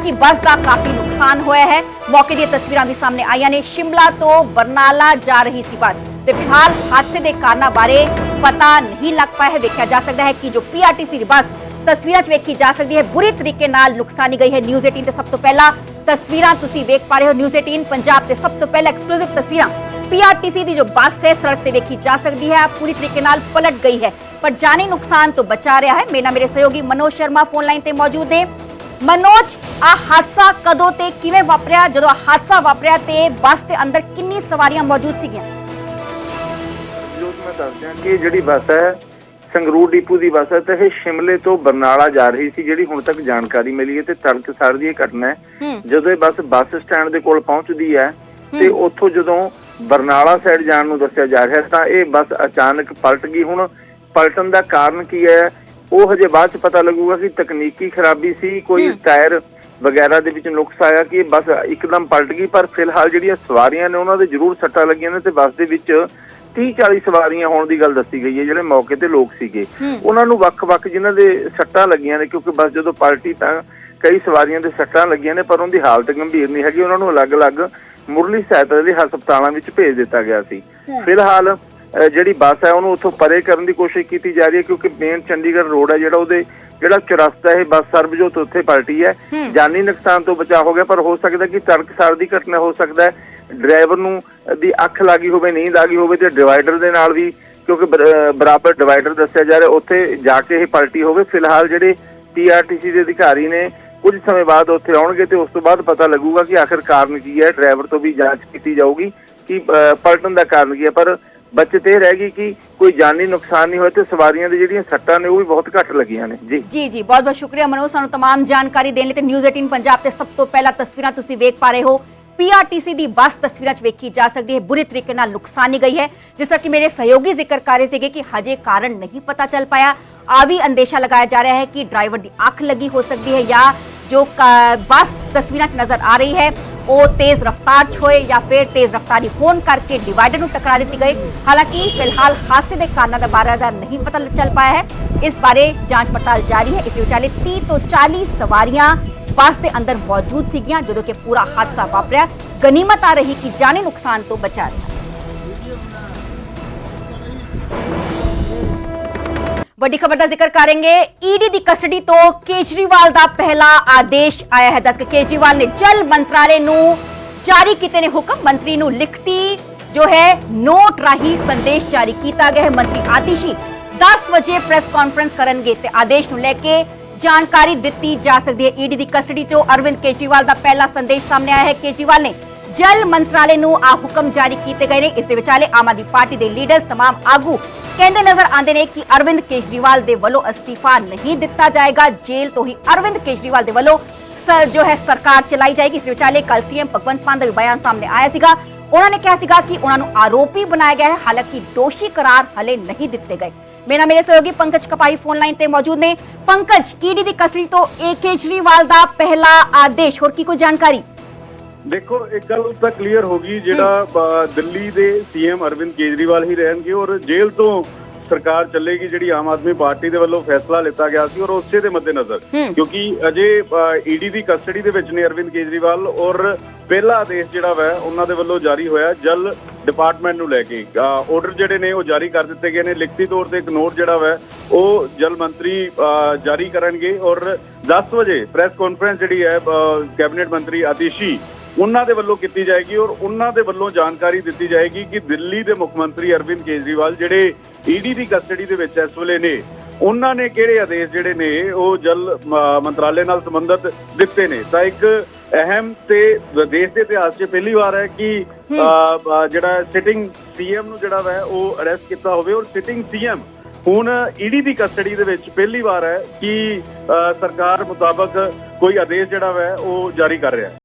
ਹਾਲਾਂਕਿ ਬੱਸ ਦਾ ਕਾਫੀ ਨੁਕਸਾਨ ਹੋਇਆ ਹੈ। ਮੌਕੇ ਦੀਆਂ ਤਸਵੀਰਾਂ ਵੀ ਸਾਹਮਣੇ ਆਈਆਂ ਨੇ। ਸ਼ਿਮਲਾ ਤੋਂ ਬਰਨਾਲਾ ਜਾ ਰਹੀ ਸੀ ਬੱਸ ਤੇ ਫਿਲਹਾਲ ਹਾਦਸੇ ਦੇ ਕਾਰਨਾਂ ਬਾਰੇ ਪਤਾ ਨਹੀਂ ਲੱਗ ਪਾਇਆ ਹੈ। ਵੇਖਿਆ ਜਾ ਸਕਦਾ ਹੈ ਕਿ ਜੋ ਪੀਆਰਟੀਸੀ ਬੱਸ ਤਸਵੀਰਾਂ 'ਚ ਵੇਖੀ ਜਾ ਸਕਦੀ ਹੈ। ਬੁਰੀ ਤਰੀਕੇ ਨਾਲ ਨੁਕਸਾਨੀ ਗਈ ਹੈ। ਨਿਊਜ਼ 18 ਤੇ ਸਭ ਤੋਂ ਪਹਿਲਾਂ ਤਸਵੀਰਾਂ ਤੁਸੀਂ ਵੇਖ ਪਾ ਰਹੇ ਹੋ। ਨਿਊਜ਼ 18 ਪੰਜਾਬ ਤੇ ਸਭ ਤੋਂ ਪਹਿਲਾਂ ਐਕਸਕਲੂਸਿਵ ਤਸਵੀਰਾਂ। ਪੀਆਰਟੀਸੀ ਦੀ ਜੋ ਬੱਸ ਹੈ, ਸੜਕ ਤੇ ਵੇਖੀ ਜਾ ਸਕਦੀ ਹੈ। ਪੂਰੀ ਤਰੀਕੇ ਨਾਲ ਪਲਟ ਗਈ ਹੈ। ਪਰ ਜਾਨੀ ਨੁਕਸਾਨ ਤੋਂ ਬਚਾ ਰਿਹਾ ਹੈ। ਮੇਰਾ ਮੇਰੇ ਸਹਿਯੋਗੀ ਮਨੋਜ ਸ਼ਰਮਾ ਫੋਨ ਲਾਈਨ ਤੇ ਮੌਜੂਦ ਨੇ। ਮਨੋਜ ਆ ਹਾਦਸਾ ਕਦੋਂ ਤੇ ਕਿਵੇਂ ਵਾਪਰਿਆ? ਜਦੋਂ ਆਹ ਹਾਦਸਾ ਵਾਪਰਿਆ ਤੇ ਬੱਸ ਦੇ ਅੰਦਰ ਕਿੰਨੀ ਸਵਾਰੀਆਂ ਮੌਜੂਦ ਸੀਗੀਆਂ? ਜੋ ਮੈਂ ਕਿ ਜਿਹੜੀ ਬੱਸ ਹੈ ਸੰਗਰੂਰ ਡਿਪੂ ਦੀ ਬੱਸ ਹੈ ਤੇ ਇਹ ਸ਼ਿਮਲੇ ਤੋਂ ਬਰਨਾਲਾ ਜਾ ਰਹੀ ਸੀ ਜਿਹੜੀ ਹੁਣ ਤੱਕ ਜਾਣਕਾਰੀ ਮਿਲੀ ਹੈ ਤੇ ਤੜਕਸਾਰ ਦੀ ਇਹ ਘਟਨਾ ਹੂੰ। ਜਦੋਂ ਇਹ ਬੱਸ ਬੱਸ ਸਟੈਂਡ ਦੇ ਕੋਲ ਪਹੁੰਚਦੀ ਹੈ ਤੇ ਉੱਥੋਂ ਜਦੋਂ ਬਰਨਾਲਾ ਸਾਈਡ ਜਾਣ ਨੂੰ ਦੱਸਿਆ ਜਾ ਰਿਹਾ ਤਾਂ ਇਹ ਬੱਸ ਅਚਾਨਕ ਪਲਟ ਗਈ। ਹੁਣ ਪਲਟਣ ਦਾ ਕਾਰਨ ਕੀ ਹੈ? ਉਹ ਹਜੇ ਬਾਅਦ ਚ ਪਤਾ ਲੱਗੂਗਾ ਕਿ ਤਕਨੀਕੀ ਖਰਾਬੀ ਸੀ ਕੋਈ। ਟਾਇਰ ਵਗੈਰਾ ਦੇ ਵਿੱਚ ਨੁਕਸ ਆਇਆ ਕਿ ਬੱਸ ਇੱਕਦਮ ਪਲਟ ਗਈ ਪਰ ਫਿਲਹਾਲ ਜਿਹੜੀਆਂ ਸਵਾਰੀਆਂ ਨੇ ਉਹਨਾਂ ਦੇ ਜ਼ਰੂਰ ਸੱਟਾਂ ਲੱਗੀਆਂ ਨੇ ਤੇ ਬੱਸ ਦੇ ਵਿੱਚ 30 40 ਸਵਾਰੀਆਂ ਹੋਣ ਦੀ ਗੱਲ ਦੱਸੀ ਗਈ ਹੈ ਜਿਹੜੇ ਮੌਕੇ ਤੇ ਲੋਕ ਸੀਗੇ। ਉਹਨਾਂ ਨੂੰ ਵੱਖ-ਵੱਖ ਜਿਨ੍ਹਾਂ ਦੇ ਸੱਟਾਂ ਲੱਗੀਆਂ ਨੇ ਕਿਉਂਕਿ ਬੱਸ ਜਦੋਂ ਪਲਟੀ ਤਾਂ ਕਈ ਸਵਾਰੀਆਂ ਦੇ ਸੱਟਾਂ ਲੱਗੀਆਂ ਨੇ ਪਰ ਉਹਨਾਂ ਦੀ ਹਾਲਤ ਗੰਭੀਰ ਨਹੀਂ ਹੈਗੀ ਉਹਨਾਂ ਨੂੰ ਅਲੱਗ-ਅਲੱਗ ਮੁਰਲੀ ਸਹਾਇਤਾ ਦੇ ਹਸਪਤਾਲਾਂ ਵਿੱਚ ਭੇਜ ਦਿੱਤਾ ਗਿਆ ਸੀ। ਫਿਲਹਾਲ ਜਿਹੜੀ ਬੱਸ ਹੈ ਉਹਨੂੰ ਉੱਥੋਂ ਪਰੇ ਕਰਨ ਦੀ ਕੋਸ਼ਿਸ਼ ਕੀਤੀ ਜਾ ਰਹੀ ਹੈ ਕਿਉਂਕਿ ਮੇਨ ਚੰਡੀਗੜ੍ਹ ਰੋਡ ਹੈ ਜਿਹੜਾ ਉਹਦੇ ਜਿਹੜਾ ਚੁਰਸਤਾ ਇਹ ਬੱਸ ਸਰਬਜੋਤ ਉੱਥੇ ਪਲਟੀ ਹੈ। ਜਾਨੀ ਨੁਕਸਾਨ ਤੋਂ ਬਚਾ ਹੋ ਗਿਆ ਪਰ ਹੋ ਸਕਦਾ ਕਿ ਤੜਕਸਾਰ ਦੀ ਘਟਨਾ ਹੋ ਸਕਦਾ ਹੈ। ਡਰਾਈਵਰ ਨੂੰ ਦੀ ਅੱਖ ਲੱਗੀ ਹੋਵੇ ਨੀਂਦ ਆ ਗਈ ਹੋਵੇ ਤੇ ਡਿਵਾਈਡਰ ਦੇ ਨਾਲ ਵੀ ਕਿਉਂਕਿ ਬਰਾਬਰ ਡਿਵਾਈਡਰ ਦੱਸਿਆ ਜਾ ਰਿਹਾ ਉੱਥੇ ਜਾ ਕੇ ਇਹ ਪਲਟੀ ਹੋਵੇ। ਫਿਲਹਾਲ ਜਿਹੜੇ ਪੀਆਰਟੀਸੀ ਦੇ ਅਧਿਕਾਰੀ ਨੇ ਕੁਝ ਸਮੇਂ ਬਾਅਦ ਉੱਥੇ ਆਉਣਗੇ ਤੇ ਉਸ ਤੋਂ ਬਾਅਦ ਪਤਾ ਲੱਗੂਗਾ ਕਿ ਆਖਰ ਕਾਰਨ ਕੀ ਹੈ। ਡਰਾਈਵਰ ਤੋਂ ਵੀ ਜਾਂਚ ਕੀਤੀ ਜਾਊਗੀ ਕਿ ਪਲਟਣ ਦਾ ਕਾਰਨ ਕੀ ਹੈ ਪਰ ਬਚਤ ਇਹ ਰਹਿ ਗਈ ਕਿ ਕੋਈ ਜਾਨੀ ਨੁਕਸਾਨ ਨਹੀਂ ਹੋਇਆ ਤੇ ਸਵਾਰੀਆਂ ਦੀ ਜਿਹੜੀਆਂ ਸੱਟਾਂ ਨੇ ਉਹ ਵੀ ਬਹੁਤ ਘੱਟ ਲੱਗੀਆਂ ਨੇ ਜੀ ਜੀ ਜੀ ਬਹੁਤ ਬਹੁਤ ਸ਼ੁਕਰੀਆ ਮਨੋਜ ਸਾਨੂੰ तमाम ਜਾਣਕਾਰੀ ਦੇਣ ਲਈ ਤੇ ਨਿਊਜ਼ 18 ਪੰਜਾਬ ਤੇ ਸਭ ਤੋਂ ਪਹਿਲਾਂ ਤਸਵੀਰਾਂ ਤੁਸੀਂ ਵੇਖ ਪਾ ਰਹੇ ਹੋ ਪੀਆਰਟੀਸੀ ਦੀ ਬੱਸ ਤਸਵੀਰਾਂ 'ਚ ਵੇਖੀ ਜਾ ਸਕਦੀ ਹੈ ਬੁਰੀ ਤਰੀਕੇ ਨਾਲ ਨੁਕਸਾਨੀ ਗਈ ਹੈ ਜਿਸ ਤਰ੍ਹਾਂ ਕਿ ਮੇਰੇ ਸਹਿਯੋਗੀ ਜ਼ਿਕਰ ਕਰ ਰਹੇ ਸੀਗੇ ਕਿ ਹਜੇ ਕਾਰਨ ਨਹੀਂ ਪਤਾ ਚੱਲ ਪਾਇਆ ਆ ਵੀ ਅੰਦੇਸ਼ਾ ਲਗਾਇਆ ਜਾ ਰਿਹਾ ਹੈ ਕਿ ਡਰਾਈਵਰ ਦੀ ਅੱਖ ਲੱਗੀ ਹੋ ਸਕਦੀ ਹੈ ਜਾਂ ਜੋ ਕ- ਬੱਸ ਤਸਵੀਰਾਂ 'ਚ ਨਜ਼ਰ ਆ ਰਹੀ ਹੈ ਉਹ ਤੇਜ਼ ਰਫ਼ਤਾਰ 'ਚ ਹੋਏ ਜਾਂ ਫਿਰ ਤੇਜ਼ ਰਫ਼ਤਾਰੀ ਹੋਣ ਕਰਕੇ ਡਿਵਾਈਡਰ ਨੂੰ ਟਕਰਾ ਦਿੱਤੀ ਗਈ। ਹਾਲਾਂਕਿ, ਫਿਲਹਾਲ ਹਾਦਸੇ ਦੇ ਕਾਰਨਾਂ ਦਾ ਬਾਰੇ ਦਾ ਨਹੀਂ ਪਤਾ ਚੱਲ ਪਾਇਆ ਹੈ। ਇਸ ਬਾਰੇ ਜਾਂਚ ਪੜਤਾਲ ਜਾਰੀ ਹੈ। ਇਸ ਵਿਚਾਲੇ 30 ਤੋਂ 40 ਸਵਾਰੀਆਂ ਬੱਸ ਦੇ ਅੰਦਰ ਮੌਜੂਦ ਸੀਗੀਆਂ, ਜਦੋਂ ਕਿ ਪੂਰਾ ਹਾਦਸਾ ਵਾਪਰਿਆ। ਗਨੀਮਤ ਆ ਰਹੀ ਕਿ ਜਾਨੀ ਨੁਕਸਾਨ ਤੋਂ ਬਚਾ ਰਿਹਾ। ਵੱਡੀ ਖਬਰ ਦਾ ਜ਼ਿਕਰ ਕਰਾਂਗੇ। ਈਡੀ ਦੀ ਕਸਟਡੀ ਤੋਂ ਕੇਜਰੀਵਾਲ ਦਾ ਪਹਿਲਾ ਆਦੇਸ਼ ਆਇਆ ਹੈ। ਦੱਸ ਕੇਜਰੀਵਾਲ ਨੇ ਜਲ ਮੰਤਰਾਲੇ ਨੂੰ ਜਾਰੀ ਕੀਤੇ ਨੇ ਹੁਕਮ। ਮੰਤਰੀ ਨੂੰ ਲਿਖਤੀ ਜੋ ਹੈ, ਨੋਟ ਰਾਹੀਂ ਸੰਦੇਸ਼ ਜਾਰੀ ਕੀਤਾ ਗਿਆ ਹੈ। ਮੰਤਰੀ ਆਤਿਸ਼ੀ 10 ਵਜੇ ਪ੍ਰੈਸ ਕਾਨਫਰੰਸ ਕਰਨਗੇ ਤੇ ਆਦੇਸ਼ ਨੂੰ ਲੈ ਕੇ ਜਾਣਕਾਰੀ ਦਿੱਤੀ ਜਾ ਸਕਦੀ ਹੈ। ਈਡੀ ਦੀ ਕਸਟਡੀ ਤੋਂ ਅਰਵਿੰਦ ਕੇਜਰੀਵਾਲ ਦਾ ਪਹਿਲਾ ਸੰਦੇਸ਼ ਸਾਹਮਣੇ ਆਇਆ ਹੈ। ਕੇਜਰੀਵਾਲ ਨੇ ਜਲ ਮੰਤਰਾਲੇ ਨੂੰ ਆ ਹੁਕਮ ਜਾਰੀ ਕੀਤੇ ਗਏ ਨੇ ਇਸ ਦੇ ਵਿਚਾਲੇ ਆਮ ਆਦਮੀ ਪਾਰਟੀ ਦੇ ਲੀਡਰਸ तमाम ਆਗੂ ਕਹਿੰਦੇ ਨਜ਼ਰ ਆਉਂਦੇ ਨੇ ਕਿ ਅਰਵਿੰਦ ਕੇਜਰੀਵਾਲ ਦੇ ਵੱਲੋਂ ਅਸਤੀਫਾ ਨਹੀਂ ਦਿੱਤਾ ਜਾਏਗਾ ਜੇਲ੍ਹ ਤੋਂ ਹੀ ਅਰਵਿੰਦ ਕੇਜਰੀਵਾਲ ਦੇ ਵੱਲੋਂ ਸਰ ਜੋ ਹੈ ਸਰਕਾਰ ਚਲਾਈ ਜਾਏਗੀ ਇਸ ਵਿਚਾਲੇ ਕੱਲ ਸੀਐਮ ਭਗਵੰਤ ਮਾਨ ਦਾ ਵੀ ਬਿਆਨ ਸਾਹਮਣੇ ਆਇਆ ਸੀਗਾ ਉਹਨਾਂ ਨੇ ਕਿਹਾ ਸੀਗਾ ਕਿ ਉਹਨਾਂ ਨੂੰ ਆਰੋਪੀ ਬਣਾਇਆ ਗਿਆ ਹੈ ਹਾਲਾਂਕਿ ਦੋਸ਼ੀ ਕਰਾਰ ਹਲੇ ਨਹੀਂ ਦਿੱਤੇ ਗਏ ਮੇਰਾ ਮੇਰੇ ਸਹਿਯੋਗੀ ਪੰਕਜ ਕਪਾਈ ਫੋਨ ਲਾਈਨ ਤੇ ਮੌਜੂਦ ਨੇ ਪੰਕਜ ਕੀਡੀ ਦੀ ਕਸਟਡੀ ਤੋਂ ਏ ਕੇਜਰੀਵਾਲ ਦਾ ਪਹਿਲਾ ਆਦੇਸ਼ ਹੋਰ ਕੀ ਕੋਈ ਜਾਣਕਾਰੀ ਦੇਖੋ ਇੱਕ ਗੱਲ ਤਾਂ ਕਲੀਅਰ ਹੋ ਗਈ ਜਿਹੜਾ ਦਿੱਲੀ ਦੇ ਸੀਐਮ ਅਰਵਿੰਦ ਕੇਜਰੀਵਾਲ ਹੀ ਰਹਿਣਗੇ ਔਰ ਜੇਲ੍ਹ ਤੋਂ ਸਰਕਾਰ ਚੱਲੇਗੀ ਜਿਹੜੀ ਆਮ ਆਦਮੀ ਪਾਰਟੀ ਦੇ ਵੱਲੋਂ ਫੈਸਲਾ ਲਿੱਤਾ ਗਿਆ ਸੀ ਔਰ ਉਸੇ ਦੇ ਮੱਦੇਨਜ਼ਰ। ਕਿਉਂਕਿ ਅਜੇ ਈਡੀ ਦੀ ਕਸਟਡੀ ਦੇ ਵਿੱਚ ਨੇ ਅਰਵਿੰਦ ਕੇਜਰੀਵਾਲ ਔਰ ਪਹਿਲਾ ਆਦੇਸ਼ ਜਿਹੜਾ ਵਾ ਉਹਨਾਂ ਦੇ ਵੱਲੋਂ ਜਾਰੀ ਹੋਇਆ ਜਲ ਡਿਪਾਰਟਮੈਂਟ ਨੂੰ ਲੈ ਕੇ। ਆਰਡਰ ਜਿਹੜੇ ਨੇ ਉਹ ਜਾਰੀ ਕਰ ਦਿੱਤੇ ਗਏ ਨੇ। ਲਿਖਤੀ ਤੌਰ ਤੇ ਇੱਕ ਨੋਟ ਜਿਹੜਾ ਵਾ ਉਹ ਜਲ ਮੰਤਰੀ ਜਾਰੀ ਕਰਨਗੇ ਔਰ 10 ਵਜੇ ਪ੍ਰੈਸ ਕਾਨਫਰੰਸ ਜਿਹੜੀ ਹੈ ਕੈਬਨਿਟ ਮੰਤਰੀ ਆਤਿਸ਼ੀ ਉਹਨਾਂ ਦੇ ਵੱਲੋਂ ਕੀਤੀ ਜਾਏਗੀ ਔਰ ਉਹਨਾਂ ਦੇ ਵੱਲੋਂ ਜਾਣਕਾਰੀ ਦਿੱਤੀ ਜਾਏਗੀ ਕਿ ਦਿੱਲੀ ਦੇ ਮੁੱਖ ਮੰਤਰੀ ਅਰਵਿੰਦ ਕੇਜਰੀਵਾਲ ਜਿਹੜੇ ਈਡੀ ਦੀ ਕਸਟਡੀ ਦੇ ਵਿੱਚ ਇਸ ਵੇਲੇ ਨੇ ਉਹਨਾਂ ਨੇ ਕਿਹੜੇ ਆਦੇਸ਼ ਜਿਹੜੇ ਨੇ ਉਹ ਜਲ ਮੰਤਰਾਲੇ ਨਾਲ ਸੰਬੰਧਿਤ ਦਿੱਤੇ ਨੇ? ਤਾਂ ਇੱਕ ਅਹਿਮ ਤੇ ਦੇਸ਼ ਦੇ ਇਤਿਹਾਸ 'ਚ ਪਹਿਲੀ ਵਾਰ ਹੈ ਕਿ ਜਿਹੜਾ ਸਿਟਿੰਗ ਸੀਐਮ ਨੂੰ ਜਿਹੜਾ ਵਾ ਉਹ ਅਰੈਸਟ ਕੀਤਾ ਹੋਵੇ ਔਰ ਸਿਟਿੰਗ ਸੀਐਮ ਹੁਣ ਈਡੀ ਦੀ ਕਸਟਡੀ ਦੇ ਵਿੱਚ ਪਹਿਲੀ ਵਾਰ ਹੈ ਕਿ ਸਰਕਾਰ ਮੁਤਾਬਕ ਕੋਈ ਆਦੇਸ਼ ਜਿਹੜਾ ਵਾ ਉਹ ਜਾਰੀ ਕਰ ਰਿਹਾ ਹੈ।